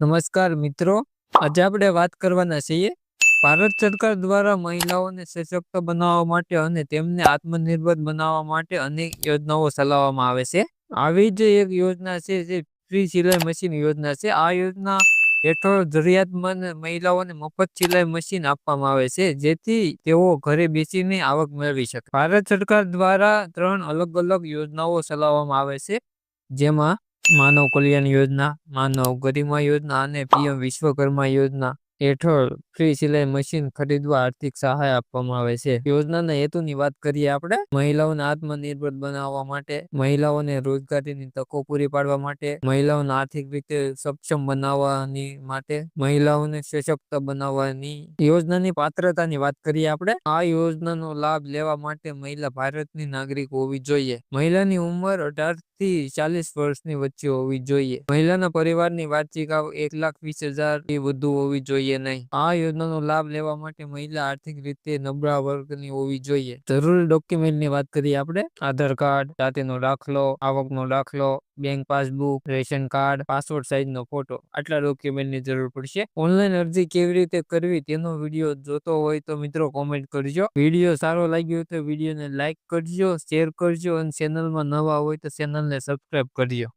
નમસ્કાર મિત્રો, આજે આપણે વાત કરવાના છીએ ભારત સરકાર દ્વારા મહિલાઓને સશક્ત બનાવવા માટે અને તેમને આત્મનિર્ભર બનાવવા માટે અનેક યોજનાઓ ચલાવવામાં આવે છે. આવી જ એક યોજના છે જે ફ્રી સિલાઈ મશીન યોજના છે. આ યોજના હેઠળ જરૂરિયાતમંદ મહિલાઓને મફત સિલાઈ મશીન આપવામાં આવે છે, જેથી તેઓ ઘરે બેસીને આવક મેળવી શકે. ભારત સરકાર દ્વારા ત્રણ અલગ અલગ યોજનાઓ ચલાવવામાં આવે છે, જેમાં માનવ કલ્યાણ યોજના માનવ ગરિમા યોજના અને પીએમ વિશ્વકર્મા યોજના. હેઠળ ફ્રી સિલાઈ મશીન ખરીદવા આર્થિક સહાય આપવામાં આવે છે. યોજનાના હેતુની વાત કરીએ આપણે, મહિલાઓને આત્મનિર્ભર બનાવવા માટે, મહિલાઓને રોજગારીની તકો પૂરી પાડવા માટે, મહિલાઓને આર્થિક રીતે સક્ષમ બનાવવાની માટે, મહિલાઓને સશક્ત બનાવવાની યોજનાની પાત્રતાની વાત કરીએ આપણે, આ યોજનાનો લાભ લેવા માટે મહિલા ભારતની નાગરિક હોવી જોઈએ. મહિલાની ઉંમર અઢારથી ચાલીસ વર્ષની વચ્ચે હોવી જોઈએ. મહિલાના પરિવારની વાર્ષિક આવક એક લાખ વીસ હજારથી વધુ હોવી જોઈએ. નહીં. આ યોજનાનો લાભ લેવા માટે મહિલા આર્થિક રીતે નબળા વર્ગની હોવી જોઈએ. જરૂરી ડોક્યુમેન્ટની વાત કરીએ આપણે. આધાર કાર્ડ, જાતિનો દાખલો, આવકનો દાખલો, bank passbook, ration card passport size નો ફોટો. આટલા ડોક્યુમેન્ટની જરૂર પડશે. ઓનલાઈન અરજી કેવી રીતે કરવી તેનો વીડિયો જોતો હોય તો મિત્રો કોમેન્ટ કરજો. વીડિયો સારો લાગ્યો હોય તો વિડીયોને લાઇક કરજો, શેર કરજો અને ચેનલમાં નવા હોય તો ચેનલને સબસ્ક્રાઇબ કરજો.